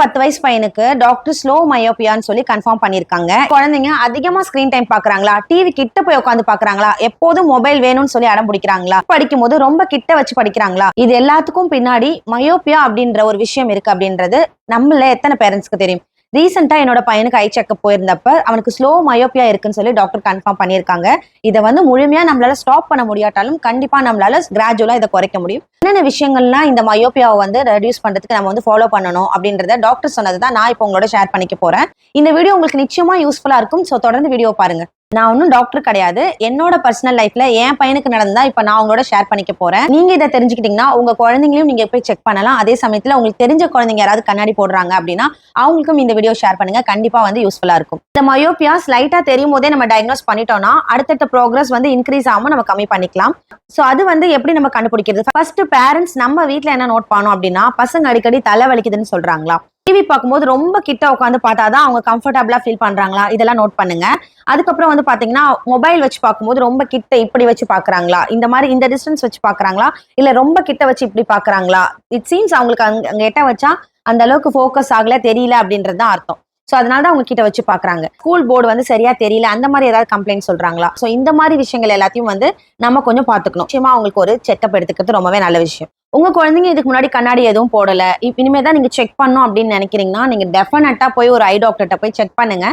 பத்து வயசு பையனுக்கு டாக்டர் ஸ்லோ மயோபியான்னு சொல்லி கன்ஃபார்ம் பண்ணிருக்காங்க. குழந்தைங்க அதிகமா ஸ்கிரீன் டைம் பாக்குறாங்களா? டிவி கிட்ட போய் உட்காந்து பாக்குறாங்களா? எப்போதும் மொபைல் வேணும்னு சொல்லி அடம் பிடிக்கிறாங்களா? படிக்கும் போது ரொம்ப கிட்ட வச்சு படிக்கிறாங்களா? இது எல்லாத்துக்கும் பின்னாடி மயோபியா அப்படின்ற ஒரு விஷயம் இருக்கு அப்படின்றது நம்மள எத்தனை பேரண்ட்ஸ்க்கு தெரியும்? ரீசெண்டாக என்னோட பையனுக்கு ஐ செக்அப் போயிருந்தப்ப அவனுக்கு ஸ்லோ மயோப்பியா இருக்குன்னு சொல்லி டாக்டர் கன்ஃபார்ம் பண்ணியிருக்காங்க. இதை வந்து முழுமையா நம்மளால ஸ்டாப் பண்ண முடியாட்டாலும் கண்டிப்பா நம்மளால கிராஜுவலா இதை குறைக்க முடியும். என்னென்ன விஷயங்கள்லாம் இந்த மயோப்பியாவை வந்து ரெடியூஸ் பண்றதுக்கு நம்ம வந்து ஃபாலோ பண்ணணும் அப்படின்றத டாக்டர் சொன்னது தான் நான் இப்போ உங்களோட ஷேர் பண்ணிக்க போறேன். இந்த வீடியோ உங்களுக்கு நிச்சயமா யூஸ்ஃபுல்லா இருக்கும். ஸோ தொடர்ந்து வீடியோ பாருங்க. நான் ஒன்றும் டாக்டர் கிடையாது. என்னோட பர்சனல் லைஃப்ல என் பையனுக்கு நடந்தா இப்போ நான் உங்களோட ஷேர் பண்ணிக்க போறேன். நீங்க இதை தெரிஞ்சுக்கிட்டீங்கன்னா உங்க குழந்தைங்களையும் நீங்க போய் செக் பண்ணலாம். அதே சமயத்துல உங்களுக்கு தெரிஞ்ச குழந்தைங்க யாராவது கண்ணாடி போடுறாங்க அப்படின்னா அவங்களுக்கும் இந்த வீடியோ ஷேர் பண்ணுங்க. கண்டிப்பா வந்து யூஸ்ஃபுல்லா இருக்கும். இந்த மயோபியாஸ் லைட்டா தெரியும் போதே நம்ம டயக்னோஸ் பண்ணிட்டோம்னா அடுத்தடுத்த ப்ரோக்ரஸ் வந்து இன்க்ரீஸ் ஆகாம நம்ம கம்மி பண்ணிக்கலாம். சோ அது வந்து எப்படி நம்ம கண்டுபிடிக்கிறது? ஃபர்ஸ்ட் பேரண்ட்ஸ் நம்ம வீட்ல என்ன நோட் பண்ணோம் அப்படின்னா பசங்க அடிக்கடி தலை வலிக்குதுன்னு சொல்றாங்களா? டிவி பார்க்கும்போது ரொம்ப கிட்ட உட்காந்து பார்த்தா தான் அவங்க கம்ஃபர்டபுளா ஃபீல் பண்றாங்களா? இதெல்லாம் நோட் பண்ணுங்க. அதுக்கப்புறம் வந்து பாத்தீங்கன்னா மொபைல் வச்சு பார்க்கும்போது ரொம்ப கிட்ட இப்படி வச்சு பாக்குறாங்களா இந்த மாதிரி இந்த டிஸ்டன்ஸ் வச்சு பாக்குறாங்களா இல்ல ரொம்ப கிட்ட வச்சு இப்படி பாக்குறாங்களா இட் சீன்ஸ் அவங்களுக்கு அங்கே எட்ட வச்சா அந்த அளவுக்கு ஃபோக்கஸ் ஆகல தெரியல அப்படின்றது தான் அர்த்தம். ஸோ அதனால தான் அவங்க கிட்ட வச்சு பார்க்குறாங்க ஸ்கூல் போர்டு வந்து சரியா தெரியல அந்த மாதிரி ஏதாவது கம்ப்ளைண்ட் சொல்றாங்களா? ஸோ இந்த மாதிரி விஷயங்கள் எல்லாத்தையும் வந்து நம்ம கொஞ்சம் பார்த்துக்கணும் நிச்சயமா அவங்களுக்கு ஒரு செக்அப் எடுத்துக்கிறது ரொம்பவே நல்ல விஷயம். உங்க குழந்தைங்க இதுக்கு முன்னாடி கண்ணாடி எதுவும் போடல. இனிமே தான் நீங்க செக் பண்ணும் அப்படின்னு நினைக்கிறீங்கன்னா நீங்க டெஃபினட்டா போய் ஒரு ஐ டாக்டர்கிட்ட போய் செக் பண்ணுங்க.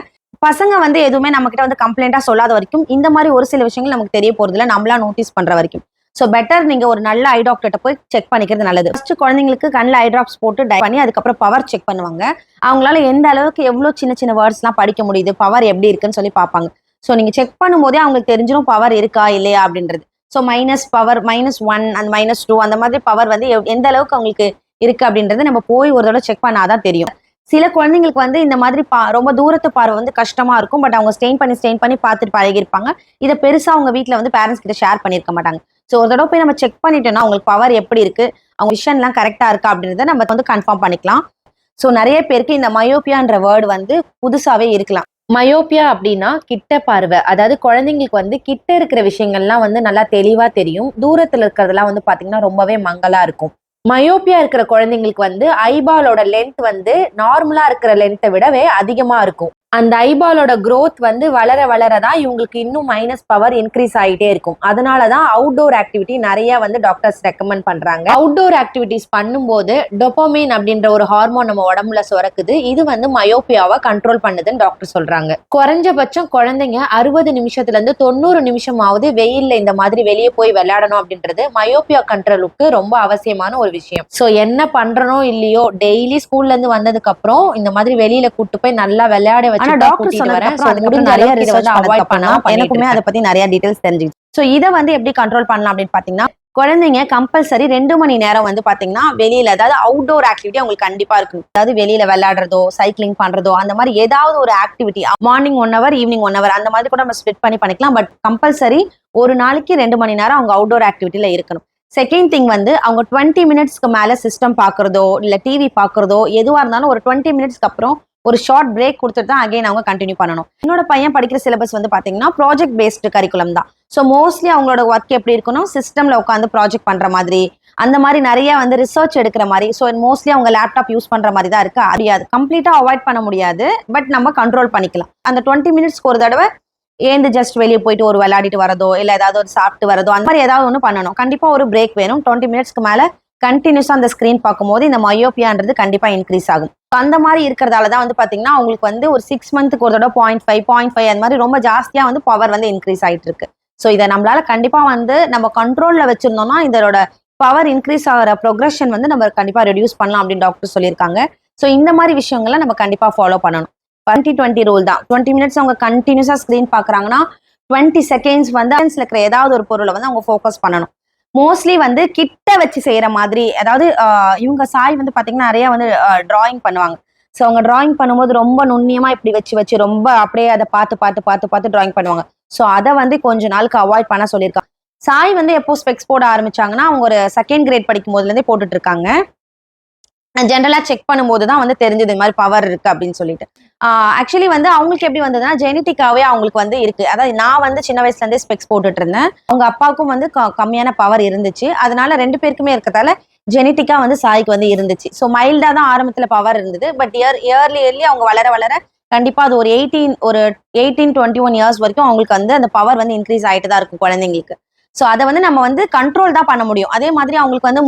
பசங்க வந்து எதுவுமே நம்ம கிட்ட வந்து கம்ப்ளைண்டா சொல்லாத வரைக்கும் இந்த மாதிரி ஒரு சில விஷயங்கள் நமக்கு தெரிய போறதுல நம்மளா நோட்டீஸ் பண்ற வரைக்கும். ஸோ பெட்டர் நீங்க ஒரு நல்ல ஐ டாக்டர்கிட்ட போய் செக் பண்ணிக்கிறது நல்லது. ஃபர்ஸ்ட் குழந்தைங்களுக்கு கண்ணில் ஐ ட்ராப்ஸ் போட்டு டை பண்ணி அதுக்கப்புறம் பவர் செக் பண்ணுவாங்க. அவங்களால எந்த அளவுக்கு எவ்வளோ சின்ன சின்ன வேர்ட்ஸ்லாம் படிக்க முடியுது பவர் எப்படி இருக்குன்னு சொல்லி பார்ப்பாங்க. ஸோ நீங்க செக் பண்ணும்போதே அவங்களுக்கு தெரிஞ்சிடும் பவர் இருக்கா இல்லையா அப்படின்றது. So minus power minus one அந்த மைனஸ் டூ அந்த மாதிரி பவர் வந்து எவ்- எந்த அளவுக்கு அவங்களுக்கு இருக்கு அப்படின்றது நம்ம போய் ஒரு தடவை செக் பண்ணாதான் தெரியும். சில குழந்தைங்களுக்கு வந்து இந்த மாதிரி பா ரொம்ப தூரத்து பார்வை வந்து கஷ்டமா இருக்கும். பட் அவங்க ஸ்டெயின் பண்ணி ஸ்டெயின் பண்ணி பார்த்துட்டு பழகிருப்பாங்க இதை பெருசா அவங்க வீட்டில் வந்து பேரண்ட்ஸ் கிட்ட ஷேர் பண்ணிருக்க மாட்டாங்க. ஸோ ஒரு தடவை போய் நம்ம செக் பண்ணிட்டோம்னா அவங்களுக்கு பவர் எப்படி இருக்கு? அவங்க விஷன்லாம் கரெக்டா இருக்கா அப்படின்றத நம்ம வந்து கன்ஃபார்ம் பண்ணிக்கலாம். ஸோ நிறைய பேருக்கு இந்த மயோபியான்ற வேர்டு வந்து புதுசாவே இருக்கலாம். மயோபியா அப்படின்னா கிட்ட பார்வை. அதாவது குழந்தைங்களுக்கு வந்து கிட்ட இருக்கிற விஷயங்கள்லாம் வந்து நல்லா தெளிவா தெரியும். தூரத்துல இருக்கிறதெல்லாம் வந்து பாத்தீங்கன்னா ரொம்பவே மங்கலாக இருக்கும். மயோப்பியா இருக்கிற குழந்தைங்களுக்கு வந்து ஐபாலோட லென்த் வந்து நார்மலா இருக்கிற லென்த்தை விடவே அதிகமா இருக்கும். அந்த ஐபாலோட க்ரோத் வந்து வளர வளர தான் இவங்களுக்கு இன்னும் மைனஸ் பவர் இன்க்ரீஸ் ஆகிட்டே இருக்கும். அதனால தான் அவுட்டோர் ஆக்டிவிட்டி நிறைய வந்து டாக்டர்ஸ் ரெக்கமெண்ட் பண்றாங்க. அவுட்டோர் ஆக்டிவிட்டிஸ் பண்ணும்போது டொப்போமின் அப்படின்ற ஒரு ஹார்மோன் நம்ம உடம்புல சுரக்குது. இது வந்து மயோபியாவை கண்ட்ரோல் பண்ணுதுன்னு டாக்டர் சொல்றாங்க. குறைஞ்சபட்சம் குழந்தைங்க அறுபது நிமிஷத்துல இருந்து தொண்ணூறு நிமிஷமாவது வெயில்ல இந்த மாதிரி வெளியே போய் விளையாடணும் அப்படின்றது மயோபியா கண்ட்ரோலுக்கு ரொம்ப அவசியமான ஒரு விஷயம். சோ என்ன பண்றனோ இல்லையோ டெய்லி ஸ்கூல்ல இருந்து வந்ததுக்கு அப்புறம் இந்த மாதிரி வெளியில கூட்டு போய் நல்லா விளையாட வச்சு ஆனா டாக்டர் சொன்னதுக்கு நிறைய ரிசர்ச் பண்ணலாம். அப்புறம் எனக்குமே அதை பத்தி நிறைய டீடைல்ஸ் தெரிஞ்சுச்சு ஸோ இதை வந்து எப்படி கண்ட்ரோல் பண்ணலாம் அப்படின்னு பாத்தீங்கன்னா குழந்தைங்க கம்பல்சரி ரெண்டு மணி நேரம் வந்து பாத்தீங்கன்னா வெளியில அதாவது அவுட்டோர் ஆக்டிவிட்டி அவங்களுக்கு கண்டிப்பா இருக்கணும். அதாவது வெளியில விளையாடுறதோ சைக்கிளிங் பண்றதோ அந்த மாதிரி ஏதாவது ஒரு activity morning one hour evening one hour அந்த மாதிரி கூட நம்ம ஸ்ப்ளிட் பண்ணி பண்ணிக்கலாம். பட் கம்பல்சரி ஒரு நாளைக்கு ரெண்டு மணி நேரம் அவங்க அவுட்டோர் ஆக்டிவிட்டியில இருக்கணும். செகண்ட் திங் வந்து அவங்க டுவெண்ட்டி மினிட்ஸ்க்கு மேல சிஸ்டம் பாக்குறதோ இல்ல டிவி பாக்குறதோ எதுவா இருந்தாலும் ஒரு டுவெண்ட்டி மினிட்ஸ்க்கு அப்புறம் ஒரு ஷார்ட் பிரேக் கொடுத்துட்டு தான் அகைன் அவங்க கண்டினியூ பண்ணணும். என்னோட பையன் படிக்கிற சிலபஸ் வந்து பாத்தீங்கன்னா ப்ராஜெக்ட் பேஸ்டு கரிக்குலம் தான். ஸோ மோஸ்ட்லி அவங்களோட ஒர்க் எப்படி இருக்கணும்? சிஸ்டம்ல உட்காந்து ப்ராஜெக்ட் பண்ற மாதிரி அந்த மாதிரி நிறைய வந்து ரிசர்ச் எடுக்கிற மாதிரி. ஸோ மோஸ்ட்லி அவங்க லேப்டாப் யூஸ் பண்ற மாதிரி தான் இருக்கு. அறியாது. கம்ப்ளீட்டா அவாய்ட் பண்ண முடியாது. பட் நம்ம கண்ட்ரோல் பண்ணிக்கலாம். அந்த டுவெண்ட்டி மினிட்ஸ்க்கு ஒரு தடவை ஏந்து ஜஸ்ட் வெளியே போயிட்டு ஒரு விளையாடிட்டு வரதோ இல்ல ஏதாவது ஒரு சாப்பிட்டு வரதோ அந்த மாதிரி ஏதாவது ஒன்று பண்ணணும். கண்டிப்பா ஒரு பிரேக் வேணும். டுவெண்ட்டி மினிட்ஸ்க்கு மேலே கண்டினியூஸாக அந்த ஸ்க்ரீன் பார்க்கும்போது இந்த மயோபியான்றது கண்டிப்பாக இன்க்ரீஸ் ஆகும். அந்த மாதிரி இருக்கிறதால தான் வந்து பார்த்தீங்கன்னா அவங்களுக்கு வந்து ஒரு சிக்ஸ் மந்த்துக்கு ஒரு தடவை பாயிண்ட் ஃபைவ் பாயிண்ட் ஃபைவ் அந்த மாதிரி ரொம்ப ஜாஸ்தியாக வந்து பவர் வந்து இன்க்ரீஸ் ஆகிட்டு இருக்கு. ஸோ இதை நம்மளால கண்டிப்பாக வந்து நம்ம கண்ட்ரோலில் வச்சுருந்தோம்னா இதோட பவர் இன்க்ரீஸ் ஆகிற ப்ரொக்ரஷன் வந்து நம்ம கண்டிப்பாக ரெடியூஸ் பண்ணலாம் அப்படின்னு டாக்டர் சொல்லியிருக்காங்க. ஸோ இந்த மாதிரி விஷயங்களை நம்ம கண்டிப்பாக ஃபாலோ பண்ணணும். டுவெண்ட்டி டுவெண்ட்டி ரூல் தான். டுவெண்ட்டி மினிட்ஸ் அவங்க கண்டினியூஸாக ஸ்க்ரீன் பார்க்குறாங்கன்னா டுவெண்ட்டி செகண்ட்ஸ் வந்து இருக்கிற ஏதாவது ஒரு பொருளை வந்து அவங்க ஃபோக்கஸ் பண்ணணும். மோஸ்ட்லி வந்து கிட்ட வச்சு செய்யற மாதிரி அதாவது இவங்க சாய் வந்து பாத்தீங்கன்னா நிறைய வந்து டிராயிங் பண்ணுவாங்க. ஸோ அவங்க டிராயிங் பண்ணும்போது ரொம்ப நுண்ணியமா இப்படி வச்சு வச்சு ரொம்ப அப்படியே அதை பார்த்து பார்த்து பார்த்து பார்த்து டிராயிங் பண்ணுவாங்க. ஸோ அதை வந்து கொஞ்ச நாளுக்கு அவாய்ட் பண்ண சொல்லியிருக்காங்க. சாய் வந்து எப்போ ஸ்பெக்ஸ் போட ஆரம்பிச்சாங்கன்னா அவங்க ஒரு செகண்ட் கிரேட் படிக்கும் போதுலேருந்தே போட்டுட்டு இருக்காங்க. ஜென்ரலா செக் பண்ணும்போது தான் வந்து தெரிஞ்சது இந்த மாதிரி பவர் இருக்கு அப்படின்னு சொல்லிட்டு. ஆக்சுவலி வந்து அவங்களுக்கு எப்படி வந்ததுன்னா ஜெனட்டிக்காவே அவங்களுக்கு வந்து இருக்கு. அதாவது நான் வந்து சின்ன வயசுல இருந்தே ஸ்பெக்ஸ் போட்டுட்டு இருந்தேன் அவங்க அப்பாவுக்கும் வந்து க- கம்மியான பவர் இருந்துச்சு. அதனால ரெண்டு பேருக்குமே இருக்கிறதால ஜெனட்டிக்கா வந்து சாய்க்கு வந்து இருந்துச்சு. ஸோ மைல்டா தான் ஆரம்பத்துல பவர் இருந்தது. பட் இயர் இயர்லி இயர்லி அவங்க வளர வளர கண்டிப்பா அது ஒரு எயிட்டீன் ஒரு எயிட்டீன் டுவெண்ட்டி ஒன் இயர்ஸ் வரைக்கும் அவங்களுக்கு வந்து அந்த பவர் வந்து இன்க்ரீஸ் ஆயிட்டு தான் இருக்கும் குழந்தைங்களுக்கு. ஸோ அதை வந்து நம்ம வந்து கண்ட்ரோல் தான் பண்ண முடியும். அதே மாதிரி அவங்களுக்கு வந்து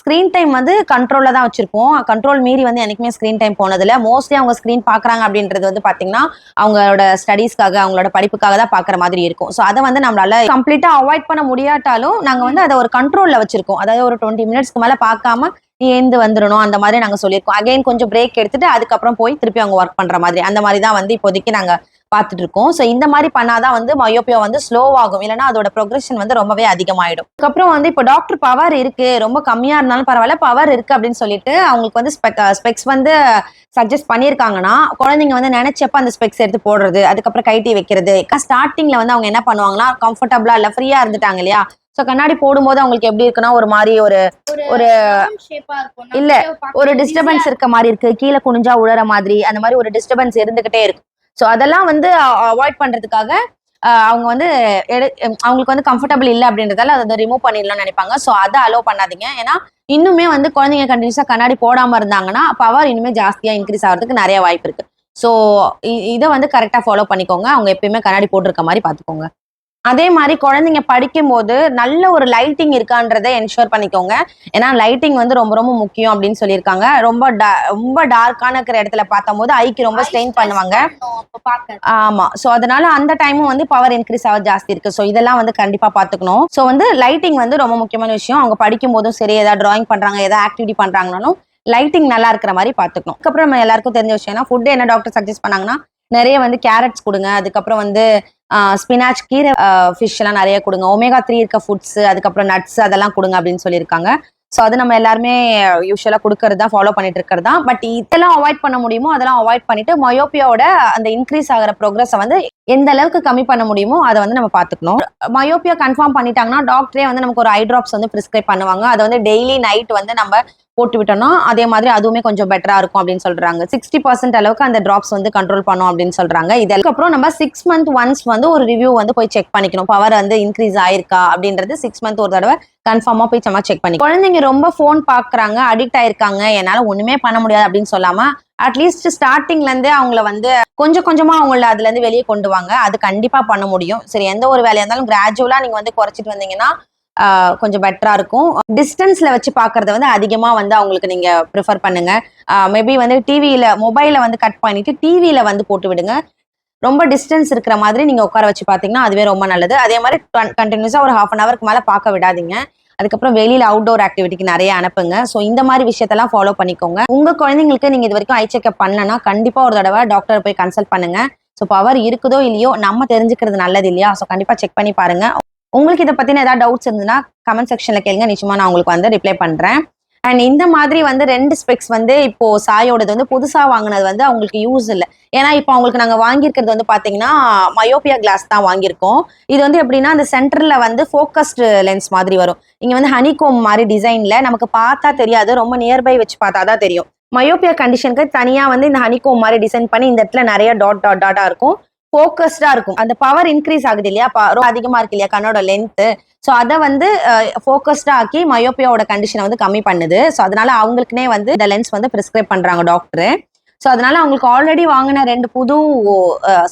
ஸ்க்ரீன் டைம் வந்து கண்ட்ரோலில் தான் வச்சிருப்போம். கண்ட்ரோல் மீறி வந்து எனக்குமே ஸ்க்ரீன் டைம் போனதில்ல. மோஸ்ட்லி அவங்க ஸ்க்ரீன் பார்க்குறாங்க அப்படின்றது வந்து பார்த்தீங்கன்னா அவங்களோட ஸ்டடீஸ்க்காக அவங்களோட படிப்புக்காக தான் பார்க்குற மாதிரி இருக்கும். ஸோ அதை வந்து நம்மளால கம்ப்ளீட்டாக அவாய்ட் பண்ண முடியாட்டாலும் நாங்கள் வந்து அதை ஒரு கண்ட்ரோலில் வச்சிருக்கோம். அதாவது ஒரு டுவெண்ட்டி மினிட்ஸ்க்கு மேலே பார்க்காம நீ எழுந்து வந்துடணும் அந்த மாதிரி நாங்கள் சொல்லியிருக்கோம். அகைன் கொஞ்சம் பிரேக் எடுத்துட்டு அதுக்கப்புறம் போய் திருப்பி அவங்க ஒர்க் பண்ணுற மாதிரி. அந்த மாதிரி தான் வந்து இப்போதைக்கு நாங்கள் பார்த்துட்டு இருக்கோம் ஸோ இந்த மாதிரி பண்ணாதான் வந்து மயோப்பியா வந்து ஸ்லோ ஆகும். இல்லைன்னா அதோட ப்ரொக்ரெஷன் வந்து ரொம்பவே அதிகமாயிடும். அதுக்கப்புறம் வந்து இப்போ டாக்டர் பவர் இருக்கு. ரொம்ப கம்மியா இருந்தாலும் பரவாயில்ல பவர் இருக்கு அப்படின்னு சொல்லிட்டு அவங்களுக்கு வந்து ஸ்பெக்ஸ் வந்து சஜஸ்ட் பண்ணியிருக்காங்கன்னா குழந்தைங்க வந்து நினைச்சப்ப அந்த ஸ்பெக்ஸ் எடுத்து போடுறது அதுக்கப்புறம் கைட்டி வைக்கிறது. ஸ்டார்டிங்ல வந்து அவங்க என்ன பண்ணுவாங்கன்னா கம்ஃபர்டபுளா இல்ல ஃப்ரீயா இருந்துட்டாங்க இல்லையா? ஸோ கண்ணாடி போடும்போது அவங்களுக்கு எப்படி இருக்குன்னா ஒரு மாதிரி ஒரு ஒரு இல்ல, ஒரு டிஸ்டர்பன்ஸ் இருக்க மாதிரி இருக்கு. கீழே குனிஞ்சா உழற மாதிரி அந்த மாதிரி ஒரு டிஸ்டர்பன்ஸ் இருந்துகிட்டே இருக்கும். ஸோ அதெல்லாம் வந்து அவாய்ட் பண்றதுக்காக அவங்க வந்து அவங்களுக்கு வந்து கம்ஃபர்டபுள் இல்லை அப்படின்றதால அதை ரிமூவ் பண்ணிடலாம்னு நினைப்பாங்க. ஸோ அதை அலோவ் பண்ணாதீங்க. ஏன்னா இன்னுமே வந்து குழந்தைங்க கண்டினியூஸாக கண்ணாடி போடாமல் இருந்தாங்கன்னா பவர் இன்னுமே ஜாஸ்தியாக இன்க்ரீஸ் ஆகிறதுக்கு நிறைய வாய்ப்பு இருக்கு. ஸோ இதை வந்து கரெக்டாக ஃபாலோ பண்ணிக்கோங்க. அவங்க எப்பயுமே கண்ணாடி போட்டிருக்க மாதிரி பார்த்துக்கோங்க. அதே மாதிரி குழந்தைங்க படிக்கும்போது நல்ல ஒரு லைட்டிங் இருக்கான்றதை என்ஷூர் பண்ணிக்கோங்க. ஏன்னா லைட்டிங் வந்து ரொம்ப ரொம்ப முக்கியம் அப்படின்னு சொல்லியிருக்காங்க. ரொம்ப ரொம்ப டார்க்கான இருக்கிற இடத்துல பார்த்தம்போது ஐக்கு ரொம்ப ஸ்ட்ரெயின் பண்ணுவாங்க. ஆமா. சோ அதனால அந்த டைமும் வந்து பவர் இன்க்ரீஸ் ஆக ஜாஸ்தி இருக்கு. சோ இதெல்லாம் வந்து கண்டிப்பா பாத்துக்கணும் சோ வந்து லைட்டிங் வந்து ரொம்ப முக்கியமான விஷயம். அவங்க படிக்கும் போதும் சரி ஏதாவது டிராயிங் பண்றாங்க ஏதாவது ஆக்டிவிட்டி பண்றாங்கனாலும் லைட்டிங் நல்லா இருக்கிற மாதிரி பாத்துக்கணும் அதுக்கப்புறம் நம்ம எல்லாருக்கும் தெரிஞ்ச விஷயம்னா ஃபுட் என்ன டாக்டர் சஜஸ்ட் பண்ணாங்கன்னா நிறைய வந்து கேரட்ஸ் கொடுங்க. அதுக்கப்புறம் வந்து ஸ்பினாச் கீரை ஃபிஷ் எல்லாம் நிறைய கொடுங்க. ஒமேகா த்ரீ இருக்க ஃபுட்ஸ் அதுக்கப்புறம் நட்ஸ் அதெல்லாம் கொடுங்க அப்படின்னு சொல்லியிருக்காங்க. ஸோ அது நம்ம எல்லாருமே யூஸ்வலாக கொடுக்கறது தான் ஃபாலோ பண்ணிட்டு இருக்கிறது தான். பட் இதெல்லாம் அவாய்ட் பண்ண முடியுமோ அதெல்லாம் அவாய்ட் பண்ணிட்டு மயோப்பியாவோட அந்த இன்க்ரீஸ் ஆகிற ப்ரோக்ரஸை வந்து எந்த அளவுக்கு கம்மி பண்ண முடியுமோ அதை வந்து நம்ம பார்த்துக்கணும். மயோப்பியா கன்ஃபார்ம் பண்ணிட்டாங்கன்னா டாக்டரே வந்து நமக்கு ஒரு ஐ ட்ராப்ஸ் வந்து ப்ரிஸ்கிரைப் பண்ணுவாங்க. அதை வந்து டெய்லி நைட் வந்து நம்ம போட்டு விட்டோம்னா அதே மாதிரி அதுவுமே கொஞ்சம் பெட்டரா இருக்கும் அப்படின்னு சொல்றாங்க. சிக்ஸ்டி பர்சன்ட் அளவுக்கு அந்த டிராப்ஸ் வந்து கண்ட்ரோல் பண்ணும் அப்படின்னு சொல்றாங்க. இதுக்கப்புறம் நம்ம சிக்ஸ் மந்த் ஒன்ஸ் வந்து ஒரு ரிவ்யூ வந்து போய் செக் பண்ணிக்கணும். பவர் வந்து இன்க்ரீஸ் ஆயிருக்கா அப்படின்றது சிக்ஸ் மந்த் ஒரு தடவை கன்ஃபார்மா போய் நம்ம செக் பண்ணி குழந்தைங்க ரொம்ப ஃபோன் பாக்குறாங்க அடிக்ட் ஆயிருக்காங்க என்னால ஒண்ணுமே பண்ண முடியாது அப்படின்னு சொல்லாம அட்லீஸ்ட் ஸ்டார்டிங்ல இருந்தே அவங்கள வந்து கொஞ்சம் கொஞ்சமா அவங்கள அதுல இருந்து வெளியே கொண்டு வாங்க. அது கண்டிப்பா பண்ண முடியும். சரி எந்த ஒரு வேலையா இருந்தாலும் கிராஜுவலா நீங்க வந்து குறைச்சிட்டு வந்தீங்கன்னா கொஞ்சம் பெட்டரா இருக்கும். டிஸ்டன்ஸ்ல வச்சு பாக்குறத வந்து அதிகமா வந்து அவங்களுக்கு நீங்க ப்ரிஃபர் பண்ணுங்க. மேபி வந்து டிவியில மொபைல வந்து கட் பண்ணிட்டு டிவியில வந்து போட்டு விடுங்க. ரொம்ப டிஸ்டன்ஸ் இருக்கிற மாதிரி நீங்க உட்கார வச்சு பாத்தீங்கன்னா அதுவே ரொம்ப நல்லது. அதே மாதிரி கண்டினியூஸா ஒரு ஹாஃப் அன் ஹவருக்கு மேல பார்க்க விடாதீங்க. அதுக்கப்புறம் வெளியில அவுட்டோர் ஆக்டிவிட்டிக்கு நிறைய அனுப்புங்க. ஸோ இந்த மாதிரி விஷயத்தெல்லாம் ஃபாலோ பண்ணிக்கோங்க. உங்க குழந்தைங்களுக்கு நீங்க இது வரைக்கும் ஐ செக்அப் பண்ணலன்னா கண்டிப்பா ஒரு தடவை டாக்டர் போய் கன்சல்ட் பண்ணுங்க. ஸோ பவர் இருக்குதோ இல்லையோ நம்ம தெரிஞ்சுக்கிறது நல்லது இல்லையா? ஸோ கண்டிப்பா செக் பண்ணி பாருங்க. உங்களுக்கு இதை பத்தின ஏதாவது டவுட்ஸ் இருந்ததுன்னா கமெண்ட் செக்ஷன்ல கேளுங்க. நிச்சயமா நான் உங்களுக்கு வந்து ரிப்ளை பண்றேன். அண்ட் இந்த மாதிரி வந்து ரெண்டு ஸ்பெக்ஸ் வந்து இப்போ சாயோடது வந்து புதுசா வாங்கினது வந்து அவங்களுக்கு யூஸ் இல்லை. ஏன்னா இப்போ அவங்களுக்கு நாங்க வாங்கியிருக்கிறது வந்து பாத்தீங்கன்னா மயோபியா கிளாஸ் தான் வாங்கியிருக்கோம். இது வந்து எப்படின்னா அந்த சென்டர்ல வந்து ஃபோக்கஸ்டு லென்ஸ் மாதிரி வரும். இங்க வந்து ஹனிகோம் மாதிரி டிசைன்ல நமக்கு பார்த்தா தெரியாது. ரொம்ப நியர்பை வச்சு பார்த்தா தான் தெரியும். மயோபியா கண்டிஷனுக்கு தனியா வந்து இந்த ஹனிகோம் மாதிரி டிசைன் பண்ணி இந்த இடத்துல நிறைய டாட் டாட் டாட்டா இருக்கும். ஃபோக்கஸ்டா இருக்கும். அந்த பவர் இன்க்ரீஸ் ஆகுது இல்லையா? ரொம்ப அதிகமா இருக்கு இல்லையா? கண்ணோட லென்த் ஸோ அதை வந்து ஃபோக்கஸ்டா ஆக்கி மயோபியாவோட கண்டிஷனை வந்து கம்மி பண்ணுது. ஸோ அதனால அவங்களுக்குனே வந்து இந்த லென்ஸ் வந்து ப்ரிஸ்கிரைப் பண்றாங்க டாக்டர் ஸோ அதனால அவங்களுக்கு ஆல்ரெடி வாங்கின ரெண்டு புது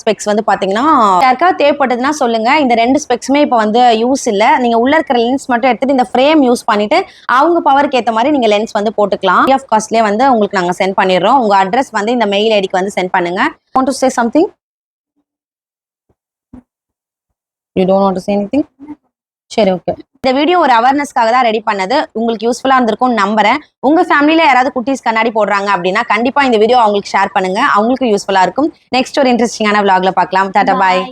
ஸ்பெக்ஸ் வந்து பார்த்தீங்கன்னா யாருக்காவது தேவைப்பட்டதுன்னா சொல்லுங்க. இந்த ரெண்டு ஸ்பெக்ஸுமே இப்போ வந்து யூஸ் இல்லை. நீங்க உள்ள இருக்கிற லென்ஸ் மட்டும் எடுத்துட்டு இந்த ஃப்ரேம் யூஸ் பண்ணிட்டு அவங்க பவருக்கு ஏற்ற மாதிரி நீங்க லென்ஸ் வந்து போட்டுக்கலாம். ஆஃப் காஸ்ட்லேயே வந்து உங்களுக்கு நாங்கள் சென்ட் பண்ணிடுறோம். உங்க அட்ரஸ் வந்து இந்த மெயில் ஐடிக்கு வந்து சென்ட் பண்ணுங்க. Want to say something you don't want to say anything சரி ஓகே இந்த வீடியோ ஒரு அவேர்னஸ்க்காக தான் ரெடி பண்ணது. உங்களுக்கு யூஸ்ஃபுல்லா இருந்திருக்கும் நம்புறேன். உங்க ஃபேமிலியில யாராவது குட்டீஸ் கண்ணாடி போடுறாங்க அப்படின்னா கண்டிப்பா இந்த வீடியோ அவங்களுக்கு ஷேர் பண்ணுங்க. அவங்களுக்கு யூஸ்ஃபுல்லா இருக்கும். நெக்ஸ்ட் ஒரு இன்ட்ரெஸ்டிங்கான விளாக்ல பார்க்கலாம். டாடா பாய்